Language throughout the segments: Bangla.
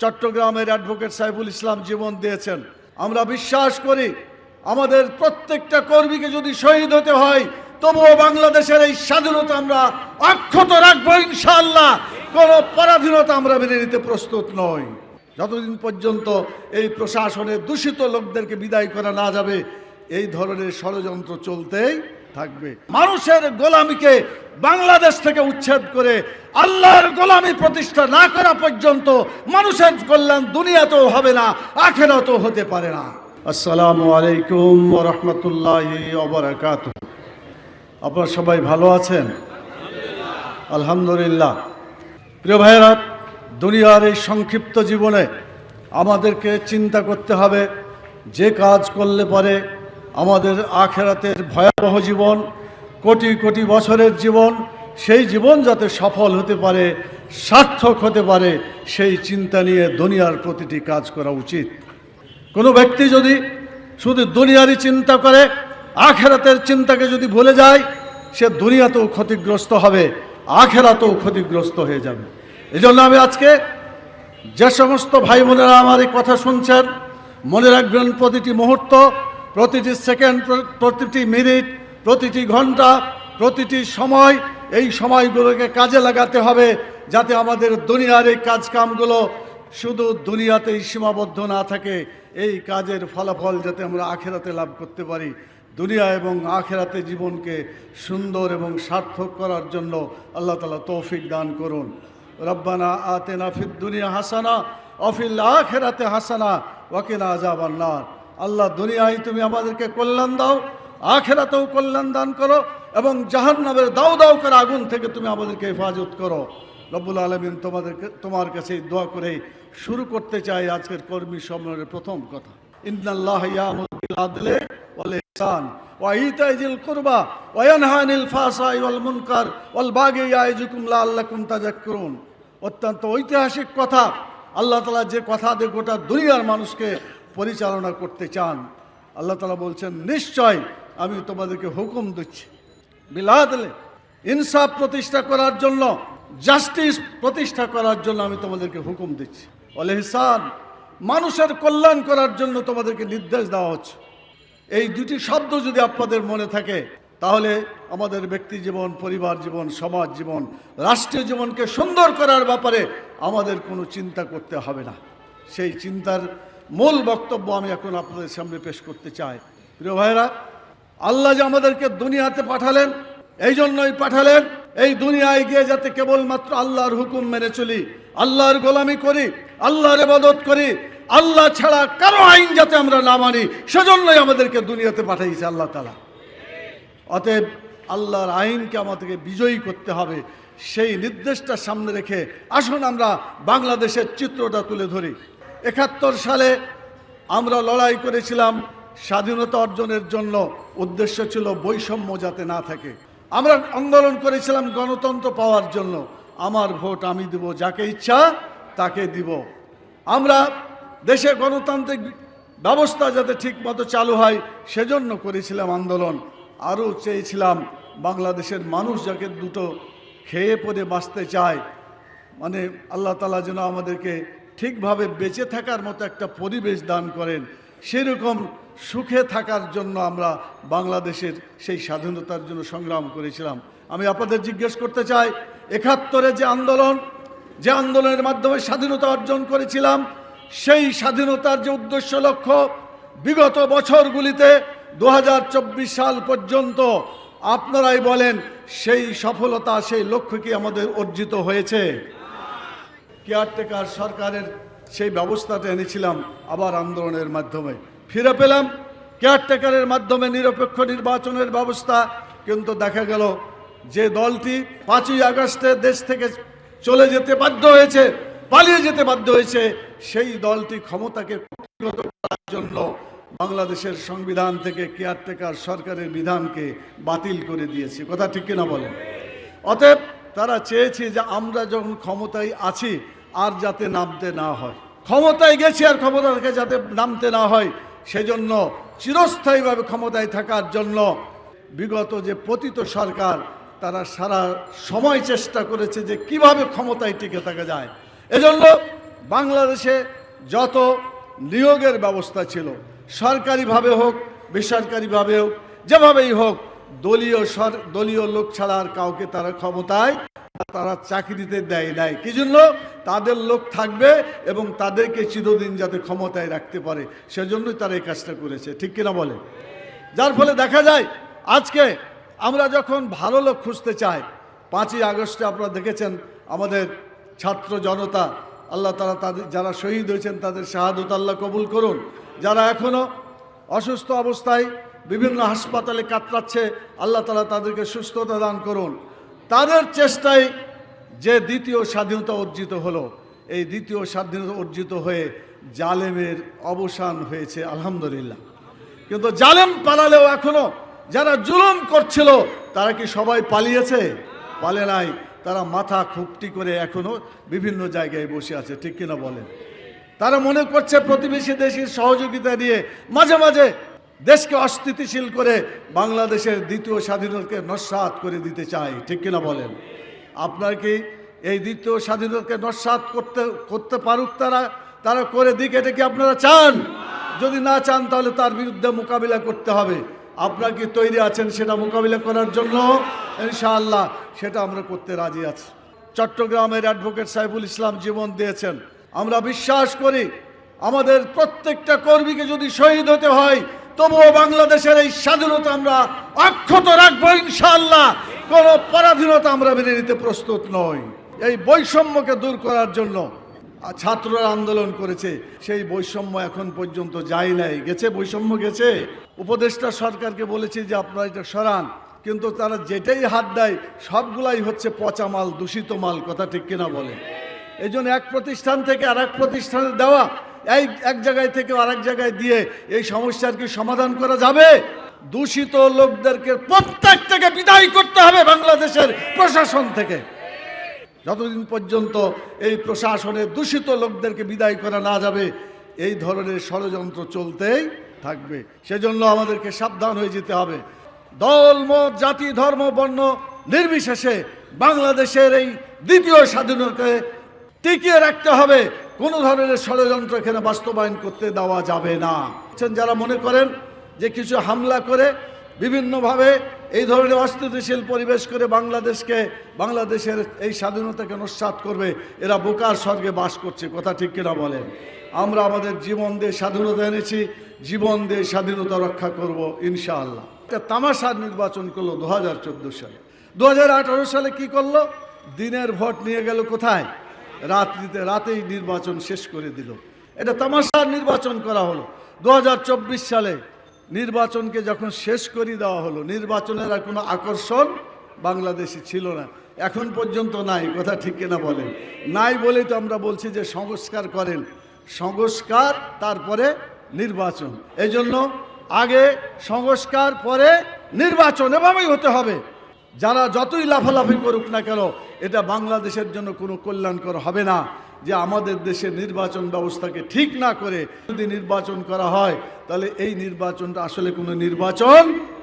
চট্টগ্রামের অ্যাডভোকেট সাইফুল ইসলাম জীবন দিয়েছেন। আমরা বিশ্বাস করি, আমাদের প্রত্যেকটা কর্মীকে যদি শহীদ হতে হয়, তবুও বাংলাদেশের এই স্বাধীনতা আমরা অক্ষত রাখব ইনশাল্লাহ কোনো পরাধীনতা আমরা মেনে নিতে প্রস্তুত নই। যতদিন পর্যন্ত এই প্রশাসনে দূষিত লোকদেরকে বিদায় করা না যাবে, এই ধরনের ষড়যন্ত্র চলতেই থাকবে। মানুষের গোলামিকে বাংলাদেশ থেকে উচ্ছেদ করে আল্লাহর গোলামি প্রতিষ্ঠা না করা পর্যন্ত মানুষের কল্যাণ দুনিয়াতেও হবে না, আখেরাতেও হতে পারে না। আসসালামু আলাইকুম রহমতুল্লাহ অবরাকাত আপনারা সবাই ভালো আছেন? আলহামদুলিল্লাহ। প্রিয় ভাইয়েরা, দুনিয়ার এই সংক্ষিপ্ত জীবনে আমাদেরকে চিন্তা করতে হবে, যে কাজ করলে পরে আমাদের আখেরাতের ভয়াবহ জীবন, কোটি কোটি বছরের জীবন, সেই জীবন যাতে সফল হতে পারে, সার্থক হতে পারে, সেই চিন্তা নিয়ে দুনিয়ার প্রতিটি কাজ করা উচিত। কোনো ব্যক্তি যদি শুধু দুনিয়ারই চিন্তা করে, আখেরাতের চিন্তাকে যদি ভুলে যায়, সে দুনিয়াতেও ক্ষতিগ্রস্ত হবে, আখেরাতেও ক্ষতিগ্রস্ত হয়ে যাবে। এই জন্য আমি আজকে যে সমস্ত ভাই বোনেরা আমার এই কথা শুনছেন, মনে রাখবেন প্রতিটি মুহূর্ত প্রতিটি সেকেন্ড প্রতিটি মিনিট, প্রতিটি ঘণ্টা, প্রতিটি সময়, এই সময়গুলোকে কাজে লাগাতে হবে যাতে আমাদের দুনিয়ার এই কাজকামগুলো শুধু দুনিয়াতেই সীমাবদ্ধ না থাকে। এই কাজের ফলাফল যাতে আমরা আখেরাতে লাভ করতে পারি। দুনিয়া এবং আখেরাতে জীবনকে সুন্দর এবং সার্থক করার জন্য আল্লাহ তালা তৌফিক দান করুন। রব্বানা আতেনা ফিদ দুনিয়া হাসানা অফিল আখেরাতে হাসানা ওয়াকিনা আল্লাহ দুনিয়ায় তুমি আমাদেরকে কল্যাণ দাও, আখেরাতেও কল্যাণ দান করো এবং জাহান্নামের দাও দাও করে আগুন থেকে তুমি আমাদেরকে হেফাজত করো। রব্বুল আলমিন তোমাদেরকে, তোমার কাছে দোয়া করে শুরু করতে চাই আজকের কর্মী সম্মেলনের প্রথম কথা। মুনকার অত্যন্ত ঐতিহাসিক কথা। আল্লাহ তাআলা যে কথা দিয়ে গোটা দুনিয়ার মানুষকে পরিচালনা করতে চান। আল্লাহ তাআলা বলছেন, নিশ্চয় আমি তোমাদেরকে হুকুম দিচ্ছি। বিলাদলে ইনসাফ প্রতিষ্ঠা করার জন্য, জাস্টিস প্রতিষ্ঠা করার জন্য আমি তোমাদেরকে হুকুম দিচ্ছি। অলেহসান মানুষের কল্যাণ করার জন্য তোমাদেরকে নির্দেশ দেওয়া হচ্ছে। এই দুটি শব্দ যদি আপনাদের মনে থাকে, তাহলে আমাদের ব্যক্তি জীবন, পরিবার জীবন, সমাজ জীবন, রাষ্ট্রীয় জীবনকে সুন্দর করার ব্যাপারে আমাদের কোনো চিন্তা করতে হবে না। সেই চিন্তার মূল বক্তব্য আমি এখন আপনাদের সামনে পেশ করতে চাই। প্রিয় ভাইরা আল্লাহ যে আমাদেরকে দুনিয়াতে পাঠালেন, এই জন্যই পাঠালেন। এই দুনিয়ায় গিয়ে যাতে কেবলমাত্র আল্লাহর হুকুম মেনে চলি, আল্লাহর গোলামি করি, আল্লাহর ইবাদত করি, আল্লাহ ছাড়া কারও আইন যাতে আমরা না মানি, সেজন্যই আমাদেরকে দুনিয়াতে পাঠাইছে আল্লাহ তালা অতএব আল্লাহর আইনকে আমাদেরকে বিজয়ী করতে হবে। সেই নির্দেশটা সামনে রেখে আসুন আমরা বাংলাদেশের চিত্রটা তুলে ধরি। একাত্তর সালে আমরা লড়াই করেছিলাম স্বাধীনতা অর্জনের জন্য। উদ্দেশ্য ছিল বৈষম্য যাতে না থাকে। আমরা আন্দোলন করেছিলাম গণতন্ত্র পাওয়ার জন্য। আমার ভোট আমি দেব, যাকে ইচ্ছা তাকে দিব। আমরা দেশে গণতান্ত্রিক ব্যবস্থা যাতে ঠিকমতো চালু হয়, সেজন্য করেছিলাম আন্দোলন। আরও চেয়েছিলাম বাংলাদেশের মানুষ যাকে দুটো খেয়ে পরে বাঁচতে চায়। মানে আল্লাহ তালা যেন আমাদেরকে ঠিকভাবে বেঁচে থাকার মতো একটা পরিবেশ দান করেন। সেরকম সুখে থাকার জন্য আমরা বাংলাদেশের সেই স্বাধীনতার জন্য সংগ্রাম করেছিলাম। আমি আপনাদের জিজ্ঞেস করতে চাই, একাত্তরে যে আন্দোলন, যে আন্দোলনের মাধ্যমে স্বাধীনতা অর্জন করেছিলাম, সেই স্বাধীনতার যে উদ্দেশ্য লক্ষ্য, বিগত বছরগুলিতে দু হাজার চব্বিশ সাল পর্যন্ত আপনারাই বলেন সেই সফলতা, সেই লক্ষ্য কি আমাদের অর্জিত হয়েছে? কেয়ারটেকার সরকারের সেই ব্যবস্থাটা এনেছিলাম আবার আন্দোলনের মাধ্যমে। ফিরে পেলাম কেয়ারটেকারের মাধ্যমে নিরপেক্ষ নির্বাচনের ব্যবস্থা, কিন্তু দেখা গেল যে দলটি পাঁচই আগস্টে দেশ থেকে চলে যেতে বাধ্য হয়েছে, পালিয়ে যেতে বাধ্য হয়েছে, সেই দলটি ক্ষমতাকে করার জন্য বাংলাদেশের সংবিধান থেকে কেয়ারটেকার সরকারের বিধানকে বাতিল করে দিয়েছে। কথা ঠিক কিনা বলেন? অতএব তারা চেয়েছে যে আমরা যখন ক্ষমতায় আছি আর যাতে নামতে না হয়। ক্ষমতায় গেছি আর ক্ষমতা থেকে যাতে নামতে না হয়, সেজন্য চিরস্থায়ীভাবে ক্ষমতায় থাকার জন্য বিগত যে পতিত সরকার, তারা সারা সময় চেষ্টা করেছে যে কীভাবে ক্ষমতায় টিকে থাকা যায়। এজন্য বাংলাদেশে যত নিয়োগের ব্যবস্থা ছিল, সরকারিভাবে হোক, বেসরকারিভাবে হোক, যেভাবেই হোক, দলীয় সর, দলীয় লোক ছাড়া আর কাউকে তারা ক্ষমতায় তারা চাকরিতে দেয় নাই। কি জন্য? তাদের লোক থাকবে এবং তাদেরকে চিরদিন যাতে ক্ষমতায় রাখতে পারে। সেজন্যই তারা এই কাজটা করেছে। ঠিক কিনা বলে? যার ফলে দেখা যায়, আজকে আমরা যখন ভালো লোক খুঁজতে চাই, পাঁচই আগস্টে আপনারা দেখেছেন আমাদের ছাত্র জনতা, আল্লাহ তারা তাদের, যারা শহীদ হয়েছেন তাদের শাহাদত আল্লাহ কবুল করুন। যারা এখনও অসুস্থ অবস্থায় বিভিন্ন হাসপাতালে কাতরাচ্ছে, আল্লাহ তালা তাদেরকে সুস্থতা দান করুন। তাদের চেষ্টায় যে দ্বিতীয় স্বাধীনতা অর্জিত হলো, এই দ্বিতীয় স্বাধীনতা অর্জিত হয়ে জালেমের অবসান হয়েছে, আলহামদুলিল্লাহ। কিন্তু জালেম পালালেও এখনও যারা জুলুম করছিল, তারা কি সবাই পালিয়েছে? পালে নাই। তারা মাথা খুপটি করে এখনও বিভিন্ন জায়গায় বসে আছে, ঠিক কিনা বলেন? তারা মনে করছে প্রতিবেশী দেশের সহযোগিতা নিয়ে মাঝে মাঝে দেশকে অস্থিতিশীল করে বাংলাদেশের দ্বিতীয় স্বাধীনতাকে নস্বাত করে দিতে চাই, ঠিক কিনা বলেন? আপনার কি এই দ্বিতীয় স্বাধীনতাকে নস্বাত করতে করতে পারুক তারা? তারা করে দিক, এটা কি আপনারা চান? যদি না চান, তাহলে তার বিরুদ্ধে মোকাবিলা করতে হবে। আপনারা কি তৈরি আছেন সেটা মোকাবিলা করার জন্য? ইনশাআল্লাহ, সেটা আমরা করতে রাজি আছি। চট্টগ্রামের অ্যাডভোকেট সাইফুল ইসলাম জীবন দিয়েছেন। আমরা বিশ্বাস করি, আমাদের প্রত্যেকটা কর্মীকে যদি শহীদ হতে হয় তবুও বাংলাদেশের এই স্বাধীনতা আমরা অক্ষত রাখব ইনশাল্লাহ কোনো পরাধীনতা আমরা মেনে নিতে প্রস্তুত নই। এই বৈষম্যকে দূর করার জন্য ছাত্ররা আন্দোলন করেছে। সেই বৈষম্য এখন পর্যন্ত যায় নাই। গেছে? বৈষম্য গেছে? উপদেষ্টা সরকারকে বলেছে যে আপনারা এটা সরান। কিন্তু তারা যেটাই হাত দেয়, সবগুলাই হচ্ছে পচা মাল, দূষিত মাল, কথা ঠিক কিনা বলে। এই এক প্রতিষ্ঠান থেকে আর এক প্রতিষ্ঠানে দেওয়া এই এক জায়গায় থেকে আরেক জায়গায় দিয়ে এই সমস্যার কি সমাধান করা যাবে? দূষিত লোকদেরকে প্রত্যেক থেকে বিদায় করতে হবে বাংলাদেশের প্রশাসন থেকে। যতদিন পর্যন্ত এই প্রশাসনে দূষিত লোকদেরকে বিদায় করা না যাবে, এই ধরনের ষড়যন্ত্র চলতেই থাকবে। সেজন্য আমাদেরকে সাবধান হয়ে যেতে হবে। দল, মত, জাতি, ধর্ম, বর্ণ নির্বিশেষে বাংলাদেশের এই দ্বিতীয় স্বাধীনতাকে টিকিয়ে রাখতে হবে। কোনো ধরনের ষড়যন্ত্র এখানে বাস্তবায়ন করতে দেওয়া যাবে না। যারা মনে করেন যে কিছু হামলা করে বিভিন্নভাবে এই ধরনের অস্থিতিশীল পরিবেশ করে বাংলাদেশকে, বাংলাদেশের এই স্বাধীনতাকে নস্বাত করবে, এরা বোকার স্বর্গে বাস করছে, কথা ঠিক কিনা বলেন? আমরা আমাদের জীবন দিয়ে স্বাধীনতা এনেছি, জীবন দিয়ে স্বাধীনতা রক্ষা করব, ইনশাআল্লাহ। একটা তামাশার নির্বাচন করল দু হাজার চোদ্দ সালে। দু হাজার আঠারো সালে কি করল? দিনের ভোট নিয়ে গেল কোথায়? রাত্রিতে রাতেই নির্বাচন শেষ করে দিল। এটা তামাশার নির্বাচন করা হলো। দু হাজার চব্বিশ সালে নির্বাচনকে যখন শেষ করে দেওয়া হলো, নির্বাচনের আর কোনো আকর্ষণ বাংলাদেশে ছিল না। এখন পর্যন্ত নাই, কথা ঠিক কিনা বলেন। নাই বলেই তো আমরা বলছি যে সংস্কার করেন। সংস্কার, তারপরে নির্বাচন। এই জন্য আগে সংস্কার, পরে নির্বাচন এভাবেই হতে হবে। যারা যতই লাফালাফি করুক না কেন এটা বাংলাদেশের জন্য কোনো কল্যাণকর হবে না যে আমাদের দেশের নির্বাচন ব্যবস্থাকে ঠিক না করে যদি নির্বাচন করা হয়, তাহলে এই নির্বাচনটা আসলে কোনো নির্বাচন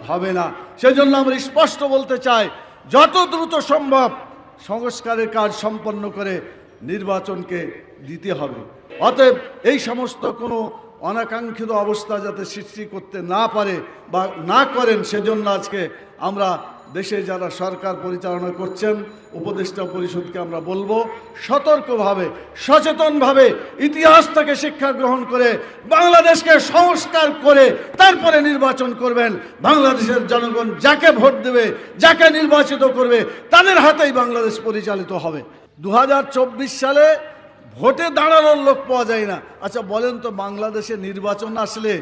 হবে না। সেজন্য আমরা স্পষ্ট বলতে চাই, যত দ্রুত সম্ভব সংস্কারের কাজ সম্পন্ন করে নির্বাচনকে দিতে হবে। অতএব এই সমস্ত কোনো অনাকাঙ্ক্ষিত অবস্থা যাতে সৃষ্টি করতে না পারে বা না করেন, সেজন্য আজকে আমরা দেশে যারা সরকার পরিচালনা করছেন, উপদেষ্টা পরিষদকে আমরা বলব, সতর্কভাবে, সচেতনভাবে ইতিহাস থেকে শিক্ষা গ্রহণ করে, বাংলাদেশকে সংস্কার করে তারপরে নির্বাচন করবেন। বাংলাদেশের জনগণ যাকে ভোট দেবে, যাকে নির্বাচিত করবে, তাদের হাতেই বাংলাদেশ পরিচালিত হবে। দু হাজার চব্বিশ সালে ভোটে দাঁড়ানোর লোক পাওয়া যায় না। আচ্ছা বলেন তো বাংলাদেশে নির্বাচন আসলে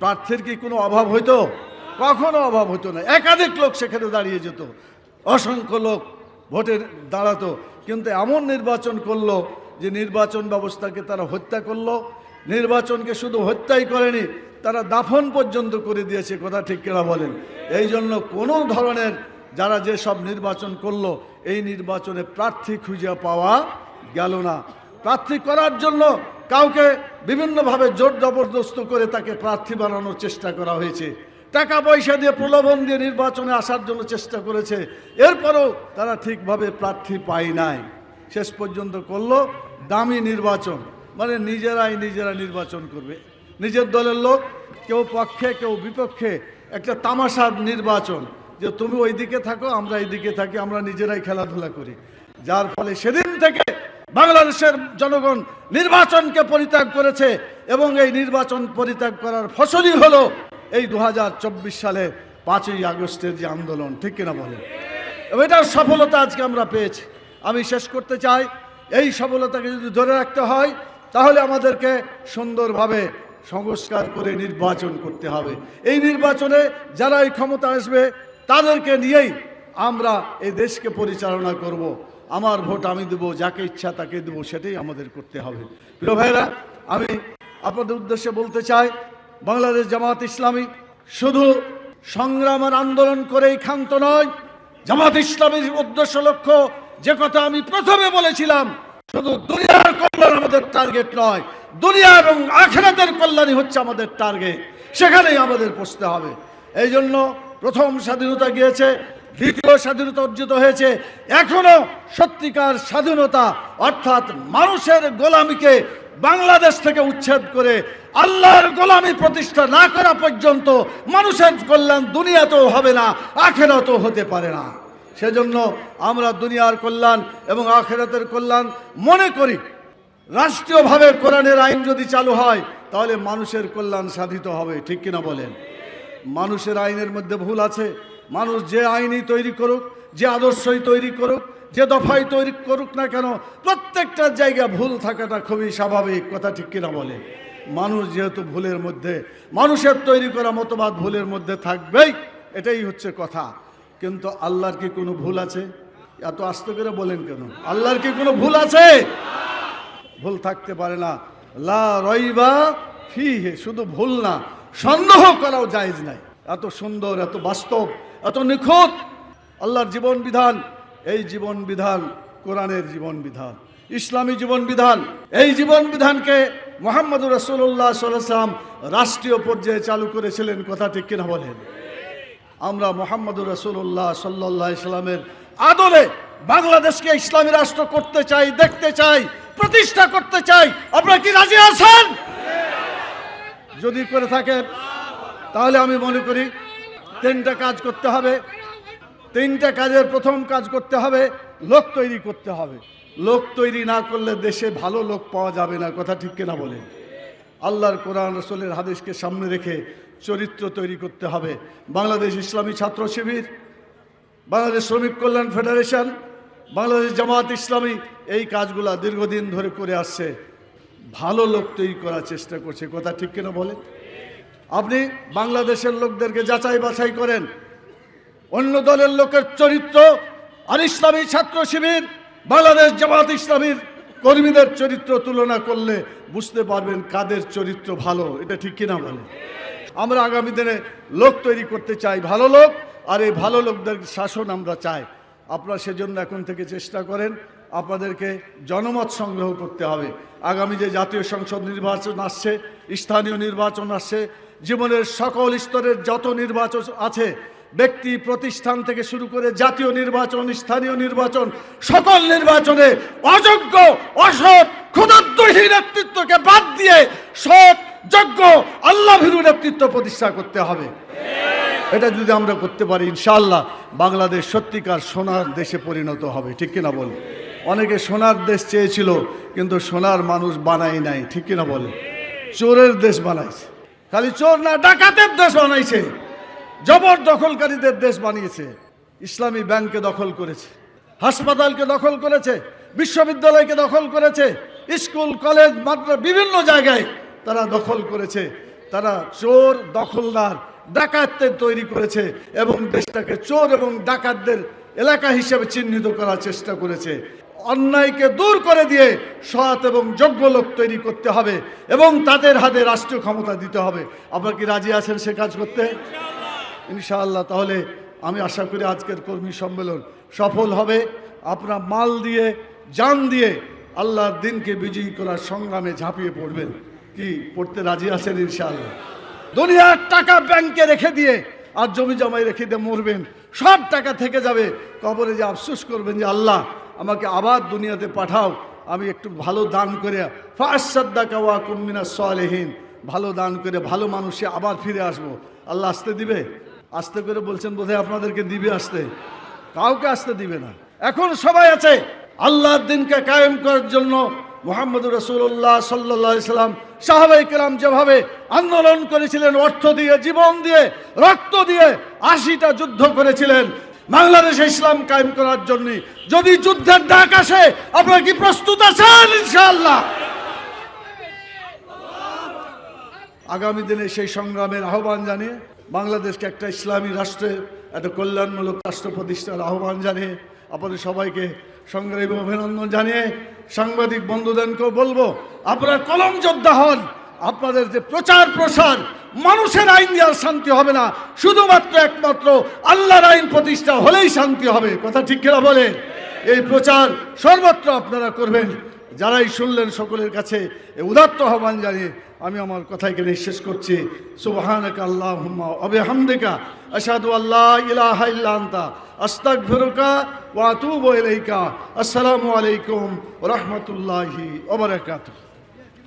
প্রার্থীর কি কোনো অভাব হইতো? কখনো অভাব হতো না। একাধিক লোক সেখানে দাঁড়িয়ে যেত। অসংখ্য লোক ভোটে দাঁড়াতো। কিন্তু এমন নির্বাচন করল যে নির্বাচন ব্যবস্থাকে তারা হত্যা করল। নির্বাচনকে শুধু হত্যাই করেনি, তারা দাফন পর্যন্ত করে দিয়েছে, কথা ঠিক কেনা বলেন। এই জন্য কোনো ধরনের যারা যে সব নির্বাচন করল, এই নির্বাচনে প্রার্থী খুঁজে পাওয়া গেল না। প্রার্থী করার জন্য কাউকে বিভিন্নভাবে জোর জবরদস্ত করে তাকে প্রার্থী বানানোর চেষ্টা করা হয়েছে। টাকা পয়সা দিয়ে প্রলোভন দিয়ে নির্বাচনে আসার জন্য চেষ্টা করেছে। এরপরও তারা ঠিকভাবে প্রার্থী পায় নাই। শেষ পর্যন্ত করল দামি নির্বাচন। মানে নিজেরাই নিজেরা নির্বাচন করবে। নিজের দলের লোক, কেউ পক্ষে, কেউ বিপক্ষে একটা তামাশার নির্বাচন যে তুমি ওই দিকে থাকো, আমরা এই দিকে থাকি, আমরা নিজেরাই খেলাধুলা করি। যার ফলে সেদিন থেকে বাংলাদেশের জনগণ নির্বাচনকে পরিত্যাগ করেছে এবং এই নির্বাচন পরিত্যাগ করার ফসলই হলো এই দু সালে পাঁচই আগস্টের যে আন্দোলন, ঠিক কিনা বলেন? এবং এটার সফলতা আজকে আমরা পেয়েছি। আমি শেষ করতে চাই, এই সফলতাকে যদি ধরে রাখতে হয়, তাহলে আমাদেরকে সুন্দরভাবে সংস্কার করে নির্বাচন করতে হবে। এই নির্বাচনে যারা এই ক্ষমতা আসবে, তাদেরকে নিয়েই আমরা এই দেশকে পরিচালনা করব। আমার ভোট আমি দেব, যাকে ইচ্ছা তাকে দেব, সেটাই আমাদের করতে হবে। প্রিয় ভাইরা আমি আপনাদের উদ্দেশ্যে বলতে চাই বাংলাদেশ জামাত ইসলামী শুধু সংগ্রাম আর আন্দোলন করেই ক্ষান্ত নয়, জামাত ইসলামের উদ্দেশ্য লক্ষ্য যে কথা আমি প্রথমে বলেছিলাম, শুধু দুনিয়ার কল্যাণ আমাদের টার্গেট নয়, দুনিয়া এবং আখেরাতের কল্যাণই হচ্ছে আমাদের টার্গেট, সেখানেই আমাদের পৌঁছতে হবে। এই জন্য প্রথম স্বাধীনতা গিয়েছে, দ্বিতীয় স্বাধীনতা অর্জিত হয়েছে, এখনও সত্যিকার স্বাধীনতা অর্থাৎ মানুষের গোলামিকে বাংলাদেশ থেকে উচ্ছেদ করে আল্লাহর গোলামি প্রতিষ্ঠা না করা পর্যন্ত মানুষের কল্যাণ দুনিয়াতেও হবে না, আখেরাতেও হতে পারে না। সেজন্য আমরা দুনিয়ার কল্যাণ এবং আখেরাতের কল্যাণ মনে করি। রাষ্ট্রীয়ভাবে কোরআনের আইন যদি চালু হয়, তাহলে মানুষের কল্যাণ সাধিত হবে, ঠিক কিনা বলেন? মানুষের আইনের মধ্যে ভুল আছে। মানুষ যে আইনই তৈরি করুক, যে আদর্শই তৈরি করুক যে দফাই তৈরি করুক না কেন, প্রত্যেকটা জায়গায় ভুল থাকাটা খুবই স্বাভাবিক, কথা ঠিক কিনা বলে। মানুষ যেহেতু ভুলের মধ্যে, মানুষের তৈরি করা মতবাদ ভুলের মধ্যে থাকবেই, এটাই হচ্ছে কথা। কিন্তু আল্লাহর কি কোনো ভুল আছে? এত আস্ত করে বলেন কেন? আল্লাহর কি কোনো ভুল আছে? ভুল থাকতে পারে না। লা রইবা ফি শুধু ভুল না, সন্দেহ করাও জায়েজ নাই। এত সুন্দর, এত বাস্তব, এত নিখুঁত। আল্লাহর জীবন বিধান এই জীবন বিধান কোরআনের জীবন বিধান, ইসলামী জীবন বিধান। এই জীবন বিধানকে মোহাম্মদুর রসুল্লাহ সাল্লাম রাষ্ট্রীয় পর্যায়ে চালু করেছিলেন, কথা ঠিক কিনা বলেন? আমরা মোহাম্মদুর রসুল্লাহ সাল্লাহ ইসলামের আদলে বাংলাদেশকে ইসলামী রাষ্ট্র করতে চাই, দেখতে চাই, প্রতিষ্ঠা করতে চাই। আপনারা কি রাজি আছেন? যদি করে থাকেন, তাহলে আমি মনে করি তিনটা কাজ করতে হবে। তিনটা কাজের প্রথম কাজ করতে হবে, লোক তৈরি করতে হবে। লোক তৈরি না করলে দেশে ভালো লোক পাওয়া যাবে না, কথা ঠিক কিনা বলেন? আল্লাহর কোরআন, রসুলের হাদিসকে সামনে রেখে চরিত্র তৈরি করতে হবে। বাংলাদেশ ইসলামী ছাত্র শিবির, বাংলাদেশ শ্রমিক কল্যাণ ফেডারেশন, বাংলাদেশ জামাত ইসলামী এই কাজগুলা দীর্ঘদিন ধরে করে আসছে। ভালো লোক তৈরি করার চেষ্টা করছে, কথা ঠিক কিনা বলেন? আপনি বাংলাদেশের লোকদেরকে যাচাই বাছাই করেন অন্য দলের লোকের চরিত্র, আর ইসলামী ছাত্র শিবির, বাংলাদেশ জামাত ইসলামীর কর্মীদের চরিত্র তুলনা করলে বুঝতে পারবেন কাদের চরিত্র ভালো। এটা ঠিক কিনা বলে? আমরা আগামী দিনে লোক তৈরি করতে চাই ভালো লোক, আর এই ভালো লোকদের শাসন আমরা চাই। আপনারা সেজন্য এখন থেকে চেষ্টা করেন, আপনাদেরকে জনমত সংগ্রহ করতে হবে। আগামী যে জাতীয় সংসদ নির্বাচন আসছে, স্থানীয় নির্বাচন আসছে, জীবনের সকল স্তরের যত নির্বাচন আছে ব্যক্তি প্রতিষ্ঠান থেকে শুরু করে জাতীয় নির্বাচন, স্থানীয় নির্বাচন, সকল নির্বাচনে অযোগ্য, অসৎ ক্ষুদ্রহী নেতৃত্বকে বাদ দিয়ে সৎ, যোগ্য আল্লাহ ভীরু নেতৃত্ব প্রতিষ্ঠা করতে হবে। এটা যদি আমরা করতে পারি, ইনশাআল্লাহ বাংলাদেশ সত্যিকার সোনার দেশে পরিণত হবে। ঠিক কিনা বল? অনেকে সোনার দেশ চেয়েছিল, কিন্তু সোনার মানুষ বানাই নাই। ঠিক কিনা বলে? চোরের দেশ বানাইছে। খালি চোর না, ডাকাতের দেশ বানাইছে। জবর দখলকারীদের দেশ বানিয়েছে। ইসলামী ব্যাংককে দখল করেছে। হাসপাতালকে দখল করেছে। বিশ্ববিদ্যালয়কে দখল করেছে। স্কুল, কলেজ মাত্র বিভিন্ন জায়গায় তারা দখল করেছে। তারা চোর, দখলদার, ডাকাতদের তৈরি করেছে এবং দেশটাকে চোর এবং ডাকাতদের এলাকা হিসেবে চিহ্নিত করার চেষ্টা করেছে। অন্যায়কে দূর করে দিয়ে সৎ এবং যোগ্য লোক তৈরি করতে হবে এবং তাদের হাতে রাষ্ট্রীয় ক্ষমতা দিতে হবে। আপনার কি রাজি আছেন সে কাজ করতে? ইনশাআল্লাহ, তাহলে আমি আশা করি আজকের কর্মী সম্মেলন সফল হবে। আপনার মাল দিয়ে, জান দিয়ে আল্লাহর দিনকে বিজয়ী করার সংগ্রামে ঝাঁপিয়ে পড়বেন। কি, পড়তে রাজি আছেন ইনশাআল্লাহ? দুনিয়ার টাকা ব্যাংকে রেখে দিয়ে আর জমি জমাই রেখে দিয়ে মরবেন, সব টাকা থেকে যাবে। কবরে যে আফসোস করবেন যে আল্লাহ, আমাকে আবার দুনিয়াতে পাঠাও, আমি একটু ভালো দান করে ফাঁসাদ্দাকা ওয়া কুমিনা সলেহীন, ভালো দান করে, ভালো মানুষে আবার ফিরে আসব। আল্লাহ আসতে দিবে? আসতে করে বলছেন বোধহয় আপনাদেরকে দিবে আসতে। কাউকে আসতে দিবে না। এখন সবাই আছে। আল্লাহর দিনকে কায়েম করার জন্য মোহাম্মদ রসুল্লাহ সাল্লাহ সাল্লাম সাহাবাই কেরাম যেভাবে আন্দোলন করেছিলেন, অর্থ দিয়ে, জীবন দিয়ে, রক্ত দিয়ে আশিটা যুদ্ধ করেছিলেন। বাংলাদেশে ইসলাম কায়েম করার জন্য যদি যুদ্ধের ডাক আসে, আপনারা কি প্রস্তুত আছেন ইনশাআল্লাহ? আগামী দিনে সেই সংগ্রামের আহ্বান জানিয়ে বাংলাদেশকে একটা ইসলামী রাষ্ট্রে একটা কল্যাণমূলক রাষ্ট্র প্রতিষ্ঠার আহ্বান জানিয়ে আপনাদের সবাইকে সংগ্রামী অভিনন্দন জানিয়ে সাংবাদিক বন্ধুদেরকেও বলব, আপনারা কলম যোদ্ধা হন। আপনাদের যে প্রচার প্রসার, মানুষের আইন দেওয়ার শান্তি হবে না। শুধুমাত্র একমাত্র আল্লাহর আইন প্রতিষ্ঠা হলেই শান্তি হবে। কথা ঠিক কিনা বলে এই প্রচার সর্বত্র আপনারা করবেন। যারাই শুনলেন সকলের কাছে উদাত্ত আহ্বান জানিয়ে আমি আমার কথা এখানে শেষ করছি। সুবাহানকা আল্লাহ হুম্মা অবে হামদেকা আসাদু আল্লাহ ইলাহা ইল্লান্তা আস্তাক আস্তাগফিরুকা ওয়া আতুবু ইলাইকা। আসসালামু আলাইকুম রহমতুল্লাহি রাহমাতুল্লাহি ওয়া বারাকাতুহু।